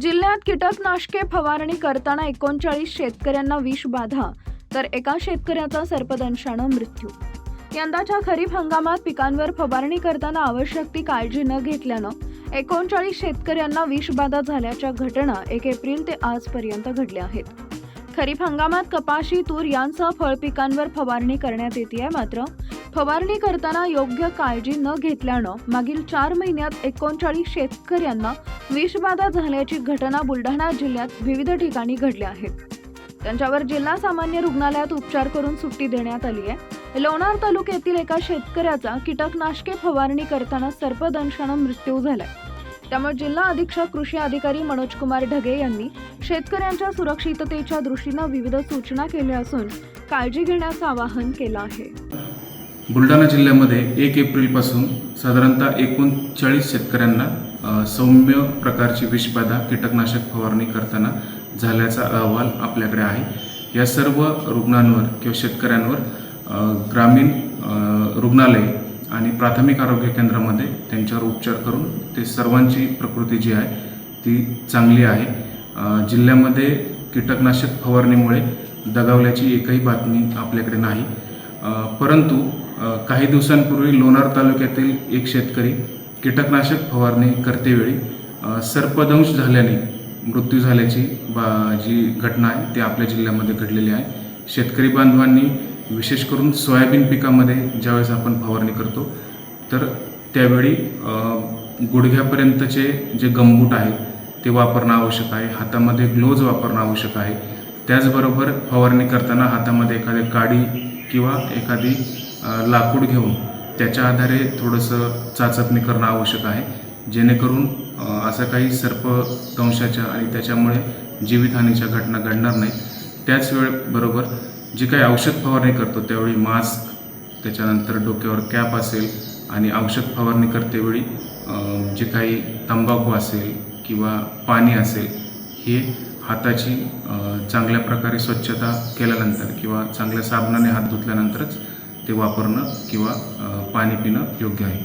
जिल्ह्यात कीटकनाशके फवारणी करताना एकोणचाळीस शेतकऱ्यांना विषबाधा तर एका शेतकऱ्याचा सर्पदंशानं मृत्यू. यंदाच्या खरीप हंगामात पिकांवर फवारणी करताना आवश्यक ती काळजी न घेतल्यानं एकोणचाळीस शेतकऱ्यांना विषबाधा झाल्याच्या घटना एक एप्रिल ते आजपर्यंत घडल्या आहेत. खरीप हंगामात कपाशी तूर यांसह फळपिकांवर फवारणी करण्यात येते मात्र फवारणी करताना योग्य काळजी न घेतल्यानं मागील चार महिन्यात एकोणचाळीस शेतकऱ्यांना विषबाधा झाल्याची घटना बुलढाणा जिल्ह्यात विविध ठिकाणी घडल्या आहेत त्यांच्यावर जिल्हा सामान्य रुग्णालयात उपचार करून सुट्टी देण्यात आली आहे. लोणार तालुक्यातील एका शेतकऱ्याचा कीटकनाशके फवारणी करताना सर्पदंशानं मृत्यू झालाय. त्यामुळे जिल्हा अधीक्षक कृषी अधिकारी मनोज कुमार ढगे यांनी शेतकऱ्यांच्या सुरक्षिततेच्या दृष्टीनं विविध सूचना केल्या असून काळजी घेण्याचं आवाहन केलं आहे. बुलढाणा जिल्ह्यामध्ये एक एप्रिलपासून साधारणतः एकोणचाळीस शेतकऱ्यांना सौम्य प्रकारची विषबाधा कीटकनाशक फवारणी करताना झाल्याचा अहवाल आपल्याकडे आहे. या सर्व रुग्णांवर किंवा शेतकऱ्यांवर ग्रामीण रुग्णालय आणि प्राथमिक आरोग्य केंद्रामध्ये त्यांच्यावर उपचार करून ते सर्वांची प्रकृती जी आहे ती चांगली आहे. जिल्ह्यामध्ये कीटकनाशक फवारणीमुळे दगावल्याची एकही बातमी आपल्याकडे नाही. परंतु काही दिवसांपूर्वी लोणार तालुक्यातील एक शेतकरी कीटकनाशक फवारणी करतेवेळी सर्पदंश झाल्याने मृत्यू झाल्याची बा जी घटना आहे ती आपल्या जिल्ह्यामध्ये घडलेली आहे. शेतकरी बांधवांनी विशेष करून सोयाबीन पिकामध्ये ज्यावेळेस आपण फवारणी करतो तर त्यावेळी गुडघ्यापर्यंतचे जे गंबूट आहे ते वापरणं आवश्यक आहे. हातामध्ये ग्लोज वापरणं आवश्यक आहे. त्याचबरोबर फवारणी करताना हातामध्ये एखादी काडी किंवा एखादी लाकूड घेऊन त्याच्या आधारे थोडंसं चाचपणी करणं आवश्यक आहे. जेणेकरून असा असं काही सर्पदंशाच्या आणि त्याच्यामुळे जीवितहानीच्या घटना घडणार नाही त्याच वेळबरोबर जी काही औषध फवारणी करतो त्यावेळी मास्क त्याच्यानंतर डोक्यावर कॅप असेल आणि औषध फवारणी करतेवेळी जे काही तंबाखू असेल किंवा पाणी असेल हे हाताची चांगल्या प्रकारे स्वच्छता केल्यानंतर किंवा चांगल्या साबणाने हात धुतल्यानंतरच ते वापरणं किंवा पाणी पिणं योग्य आहे.